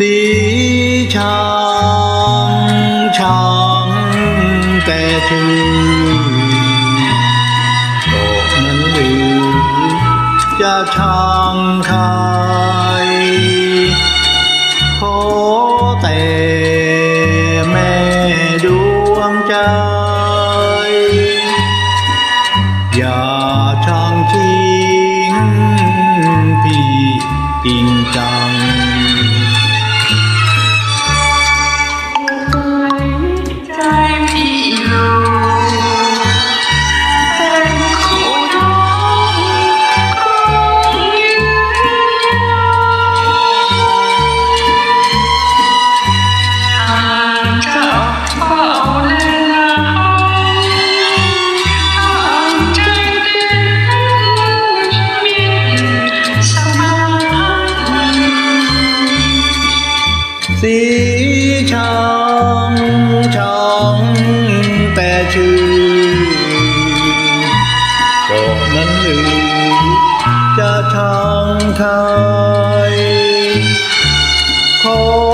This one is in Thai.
สีช้างช้างแต่ชื่อโลกนั้นหรือจะช้างใครขอแต่แม่ดวงใจ อย่าช้างทิ้งพี่จริงใจ ทางไทยขอ